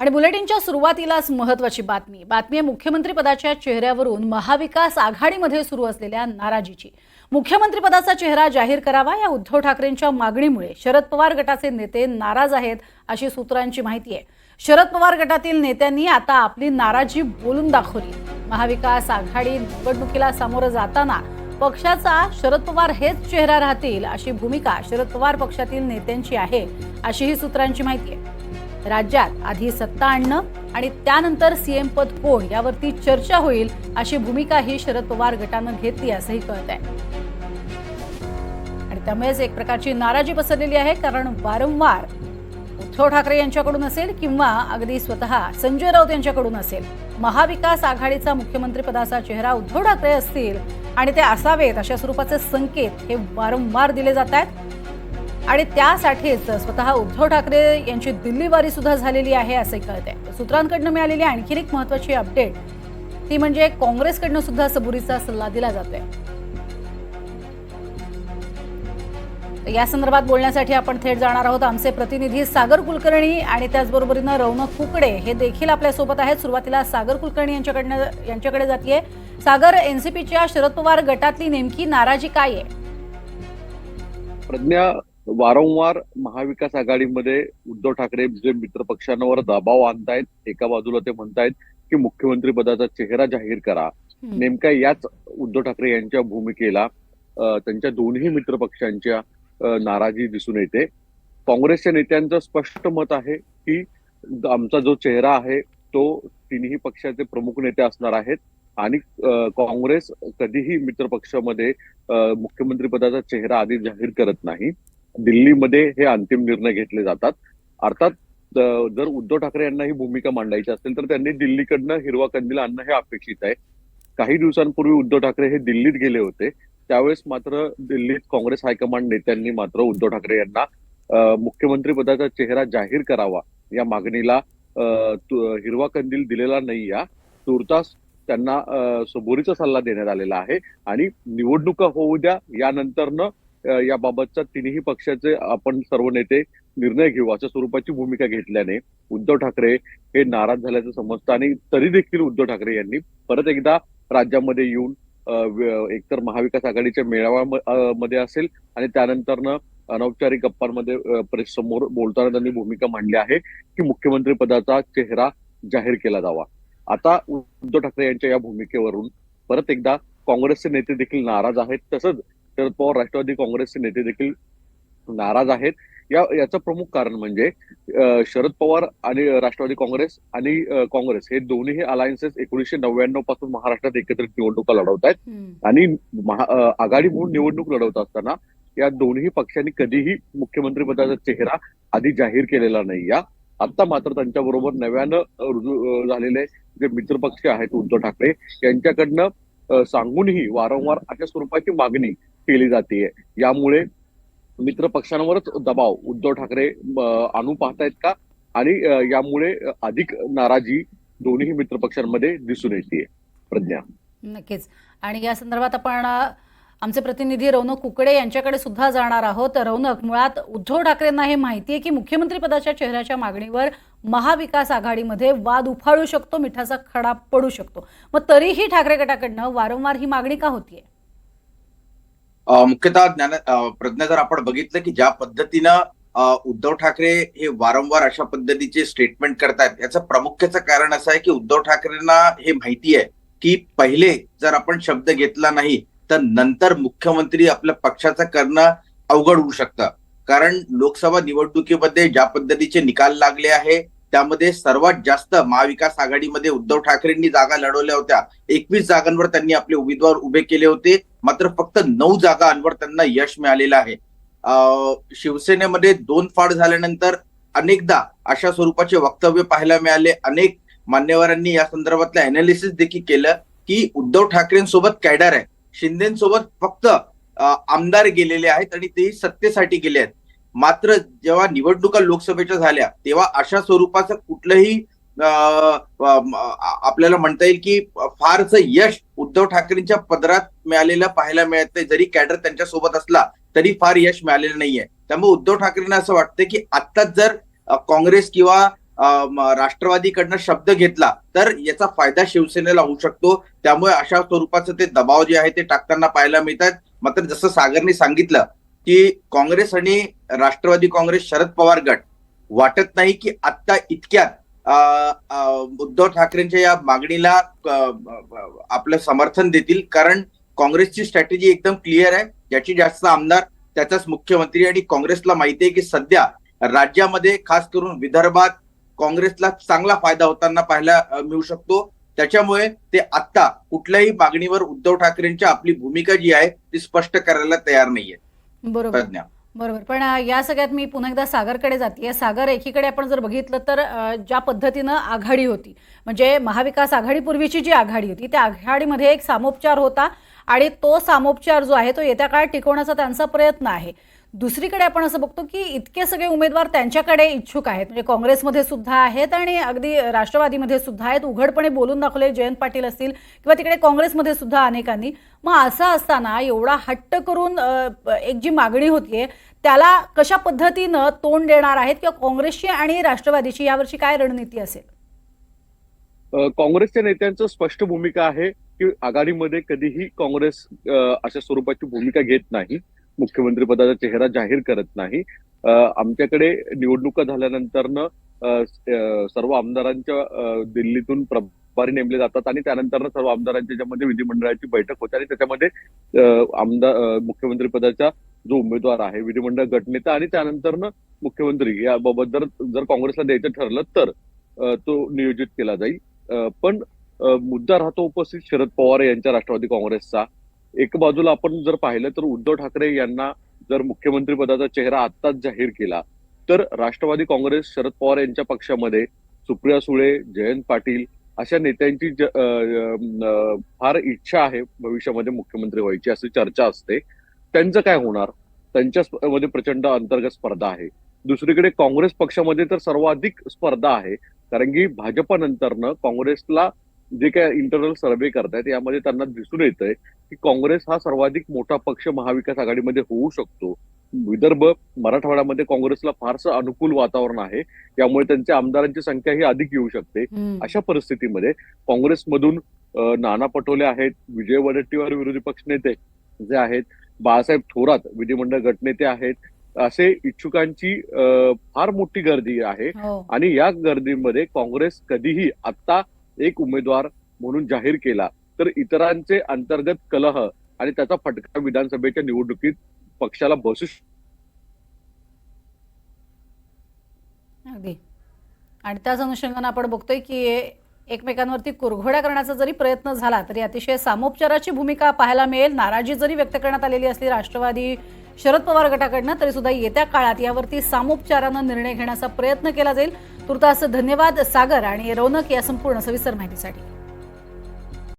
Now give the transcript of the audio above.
आणि बुलेटिनच्या सुरुवातीलाच महत्वाची बातमी. बातमी आहे मुख्यमंत्रीपदाच्या चेहऱ्यावरून महाविकास आघाडीमध्ये सुरू असलेल्या नाराजीची. मुख्यमंत्रीपदाचा चेहरा जाहीर करावा या उद्धव ठाकरेंच्या मागणीमुळे शरद पवार गटाचे नेते नाराज आहेत अशी सूत्रांची माहिती आहे. शरद पवार गटातील नेत्यांनी आता आपली नाराजी बोलून दाखवली. महाविकास आघाडी निवडणुकीला सामोरं जाताना पक्षाचा शरद पवार हेच चेहरा राहतील अशी भूमिका शरद पवार पक्षातील नेत्यांची आहे अशी ही सूत्रांची माहिती आहे. राज्यात आधी सत्ता आणणं आणि त्यानंतर सीएम पद कोण यावरती चर्चा होईल अशी भूमिका ही शरद पवार गटानं घेतली असंही कळत आहे आणि त्यामुळेच एक प्रकारची नाराजी पसरलेली आहे कारण वारंवार उद्धव ठाकरे यांच्याकडून असेल किंवा अगदी स्वतः संजय राऊत यांच्याकडून असेल महाविकास आघाडीचा मुख्यमंत्री पदाचा चेहरा उद्धव ठाकरे असतील आणि ते असावेत अशा स्वरूपाचे संकेत हे वारंवार दिले जात आहेत आणि त्यासाठीच स्वतः उद्धव ठाकरे यांची दिल्लीवारी सुद्धा झालेली आहे असे कळत आहे सूत्रांकडनं मिळालेली आणखी एक महत्वाची अपडेट ती म्हणजे काँग्रेसकडनं सुद्धा सबुरीचा सल्ला दिला जातोय. या संदर्भात बोलण्यासाठी आपण थेट जाणार आहोत. आमचे प्रतिनिधी सागर कुलकर्णी आणि त्याचबरोबरीनं रौनक कुकडे हे देखील आपल्यासोबत आहेत. सुरुवातीला सागर कुलकर्णी यांच्याकडनं यांच्याकडे जातीये. सागर एनसीपीच्या शरद पवार गटातली नेमकी नाराजी काय आहे? प्रज्ञा वारंवार महाविकास आघाडीमध्ये उद्धव ठाकरे जे मित्र पक्षांवर दबाव आणतायत एका बाजूला ते म्हणतायत की मुख्यमंत्री पदाचा चेहरा जाहीर करा. नेमक्या याच उद्धव ठाकरे यांच्या भूमिकेला त्यांच्या दोन्ही मित्र पक्षांच्या नाराजी दिसून येते. काँग्रेसच्या नेत्यांचं स्पष्ट मत आहे की आमचा जो चेहरा आहे तो तिन्ही पक्षाचे प्रमुख नेते असणार आहेत आणि काँग्रेस कधीही मित्र पक्षामध्ये मुख्यमंत्री पदाचा चेहरा आधी जाहीर करत नाही. दिल्लीमध्ये हे अंतिम निर्णय घेतले जातात. अर्थात जर उद्धव ठाकरे यांना ही भूमिका मांडायची असेल तर त्यांनी दिल्लीकडनं हिरवा कंदील आणणं हे अपेक्षित आहे. काही दिवसांपूर्वी उद्धव ठाकरे हे दिल्लीत गेले होते. त्यावेळेस मात्र दिल्लीत काँग्रेस हायकमांड नेत्यांनी मात्र उद्धव ठाकरे यांना मुख्यमंत्री पदाचा चेहरा जाहीर करावा या मागणीला हिरवा कंदील दिलेला नाही या तुर्तास त्यांना सबोरीचा सल्ला देण्यात आलेला आहे. आणि निवडणुका होऊ द्या यानंतरनं याबाबतचा तिन्ही पक्षाचे आपण सर्व नेते निर्णय घेऊ अशा स्वरूपाची भूमिका घेतल्याने उद्धव ठाकरे हे नाराज झाल्याचं समजतं आणि तरी देखील उद्धव ठाकरे यांनी परत एकदा राज्यामध्ये येऊन एकतर महाविकास आघाडीच्या मेळाव्यामध्ये असेल आणि त्यानंतरनं अनौपचारिक गप्पांमध्ये प्रेस समोर बोलताना त्यांनी भूमिका मांडली आहे की मुख्यमंत्री पदाचा चेहरा जाहीर केला जावा. आता उद्धव ठाकरे यांच्या या भूमिकेवरून परत एकदा काँग्रेसचे नेते देखील नाराज आहेत. तसंच शरद पवार राष्ट्रवादी काँग्रेसचे नेते देखील नाराज आहेत. या याचं प्रमुख कारण म्हणजे शरद पवार आणि राष्ट्रवादी काँग्रेस आणि काँग्रेस हे दोन्ही अलायन्सेस एकोणीसशे नव्याण्णवपासून महाराष्ट्रात एकत्रित निवडणुका लढवत आहेत. आणि आघाडी म्हणून निवडणूक लढवत असताना या दोन्ही पक्षांनी कधीही मुख्यमंत्री पदाचा चेहरा आधी जाहीर केलेला नाही. या आता मात्र त्यांच्या बरोबर नव्यानं रुजू झालेले जे मित्र पक्ष आहेत उद्धव ठाकरे यांच्याकडनं सांगूनही वारंवार अशा स्वरूपाची मागणी केली जाते यामुळे मित्र पक्षांवरच दबाव. उद्धव ठाकरे आणू पाहतायत का? आणि यामुळे अधिक नाराजी दोन्ही मित्र पक्षांमध्ये दिसून येते प्रज्ञा. नक्कीच. आणि या संदर्भात आपण आमचे प्रतिनिधी रौनक कुकडे यांच्याकडे सुद्धा जाणार आहोत. रौनक मुळात उद्धव ठाकरेंना हे माहिती आहे की मुख्यमंत्री पदाच्या चेहऱ्याच्या मागणीवर महाविकास आघाडीमध्ये वाद उफाळू शकतो मिठाचा खडा पडू शकतो. मग तरीही ठाकरे गटाकडनं वारंवार ही मागणी का होतीये? मुख्यतः ज्ञान प्रज्ञा जर आपण बघितलं की ज्या पद्धतीनं उद्धव ठाकरे हे वारंवार अशा पद्धतीचे स्टेटमेंट करतायत याचं प्रामुख्याचं कारण असं आहे की उद्धव ठाकरेंना हे माहिती आहे की पहिले जर आपण शब्द घेतला नाही तर नंतर मुख्यमंत्री आपल्या पक्षाचं करणं अवघड होऊ शकतं. कारण लोकसभा निवडणुकीमध्ये ज्या पद्धतीचे निकाल लागले आहे त्यामध्ये सर्वात जास्त महाविकास आघाडीमध्ये उद्धव ठाकरेंनी जागा लढवल्या होत्या. एकवीस जागांवर त्यांनी आपले उमेदवार उभे केले होते मात्र फक्त नऊ जागांवर त्यांना यश मिळालेलं आहे. शिवसेनेमध्ये दोन फाड झाल्यानंतर अनेकदा अशा स्वरूपाचे वक्तव्य पाहायला मिळाले. अनेक मान्यवरांनी या संदर्भातलं अनालिसिस देखील केलं की उद्धव ठाकरेंसोबत कॅडर आहे. शिंदेसोबत फक्त आमदार गेलेले आहेत आणि तेही सत्तेसाठी गेले आहेत. मात्र जेव्हा निवडणुका लोकसभेच्या झाल्या तेव्हा अशा स्वरूपाचं कुठलंही आपल्याला म्हणता येईल की फारसं यश उद्धव ठाकरेंच्या पदरात मिळालेलं पाहायला मिळत नाही जरी कॅडर त्यांच्यासोबत असला तरी फार यश मिळालेलं नाहीये. त्यामुळे उद्धव ठाकरेंना असं वाटतं की आत्ताच जर काँग्रेस किंवा राष्ट्रवादीकडनं शब्द घेतला तर याचा फायदा शिवसेनेला होऊ शकतो. त्यामुळे अशा स्वरूपाचं ते दबाव जे आहे ते टाकताना पाहायला मिळतात. मात्र जसं सागरने सांगितलं की काँग्रेस आणि राष्ट्रवादी काँग्रेस शरद पवार गट वाटत नाही की आत्ता इतक्यात उद्धव ठाकरेंच्या या मागणीला आपलं समर्थन देतील. कारण काँग्रेसची स्ट्रॅटेजी एकदम क्लिअर आहे. ज्याची जास्त आमदार त्याचाच मुख्यमंत्री आणि काँग्रेसला माहिती आहे की सध्या राज्यामध्ये खास करून विदर्भात काँग्रेसला चांगला फायदा होताना पाहायला मिळू शकतो. त्याच्यामुळे ते आत्ता कुठल्याही मागणीवर उद्धव ठाकरेंची आपली भूमिका जी आहे ती स्पष्ट करायला तयार नाहीये. बरोबर. बरोबर. पण या सगळ्यात मी पुन्हा एकदा सागरकडे जाते. सागर एकीकडे आपण जर बघितलं तर ज्या पद्धतीनं आघाडी होती म्हणजे महाविकास आघाडीपूर्वीची जी आघाडी होती त्या आघाडीमध्ये एक सामोपचार होता आणि तो सामोपचार जो आहे तो येत्या काळात टिकवण्याचा त्यांचा प्रयत्न आहे. दुसरीकडे आपण असं बघतो की इतके सगळे उमेदवार त्यांच्याकडे इच्छुक आहेत. म्हणजे काँग्रेसमध्ये सुद्धा आहेत आणि अगदी राष्ट्रवादीमध्ये सुद्धा आहेत. उघडपणे बोलून दाखवले जयंत पाटील असतील किंवा तिकडे काँग्रेसमध्ये सुद्धा अनेकांनी. मग असं असताना एवढा हट्ट करून एक जी मागणी होतीये त्याला कशा पद्धतीनं तोंड देणार आहेत किंवा काँग्रेसची आणि राष्ट्रवादीची यावरची काय रणनीती असेल? काँग्रेसच्या नेत्यांचं स्पष्ट भूमिका आहे की आघाडीमध्ये कधीही काँग्रेस अशा स्वरूपाची भूमिका घेत नाही. मुख्यमंत्रीपदाचा चेहरा जाहीर करत नाही. आमच्याकडे निवडणुका झाल्यानंतरनं सर्व आमदारांच्या दिल्लीतून प्रभारी नेमले जातात आणि त्यानंतर सर्व आमदारांच्या ज्यामध्ये विधिमंडळाची बैठक होते आणि त्याच्यामध्ये आमदार मुख्यमंत्री पदाचा जो उमेदवार आहे विधिमंडळ गटनेता आणि त्यानंतरनं मुख्यमंत्री याबाबत जर जर काँग्रेसला द्यायचं ठरलं तर तो नियोजित केला जाईल. पण मुद्दा राहतो उपस्थित शरद पवार यांच्या राष्ट्रवादी काँग्रेसचा. एक बाजूला आपण जर पाहिलं तर उद्धव ठाकरे यांना जर मुख्यमंत्री पदाचा चेहरा आत्ताच जाहीर केला तर राष्ट्रवादी काँग्रेस शरद पवार यांच्या पक्षामध्ये सुप्रिया सुळे जयंत पाटील अशा नेत्यांची फार इच्छा आहे भविष्यामध्ये मुख्यमंत्री व्हायची अशी चर्चा असते. त्यांचं काय होणार? त्यांच्या मध्ये प्रचंड अंतर्गत स्पर्धा आहे. दुसरीकडे काँग्रेस पक्षामध्ये तर सर्वाधिक स्पर्धा आहे कारण की भाजपानंतरनं काँग्रेसला जे काय इंटरनल सर्व्हे करतायत यामध्ये त्यांना दिसून येत आहे की काँग्रेस हा सर्वाधिक मोठा पक्ष महाविकास आघाडीमध्ये होऊ शकतो. विदर्भ मराठवाड्यामध्ये काँग्रेसला फारसं अनुकूल वातावरण आहे. त्यामुळे त्यांच्या आमदारांची संख्या ही अधिक येऊ शकते. अशा परिस्थितीमध्ये काँग्रेसमधून नाना पटोले आहेत विजय वडेट्टीवार विरोधी पक्षनेते जे आहेत बाळासाहेब थोरात विधिमंडळ गटनेते आहेत असे इच्छुकांची फार मोठी गर्दी आहे. हो. आणि या गर्दीमध्ये काँग्रेस कधीही आता एक उमेदवार म्हणून जाहीर केला तर इतरांचे अंतर्गत कलह आणि त्याचा फटका विधानसभेच्या निवडणुकीत पक्षाला बसू अगदी. आणि त्याच अनुषंगाने आपण बघतोय की एकमेकांवरती कुरघोड्या करण्याचा जरी प्रयत्न झाला तरी अतिशय सामोपचाराची भूमिका पाहायला मिळेल. नाराजी जरी व्यक्त करण्यात आलेली असली राष्ट्रवादी शरद पवार गटाकडनं तरी सुद्धा येत्या काळात यावरती सामोपचारानं निर्णय घेण्याचा प्रयत्न केला जाईल. तुर्तास धन्यवाद सागर आणि रौनक या संपूर्ण सविस्तर माहितीसाठी.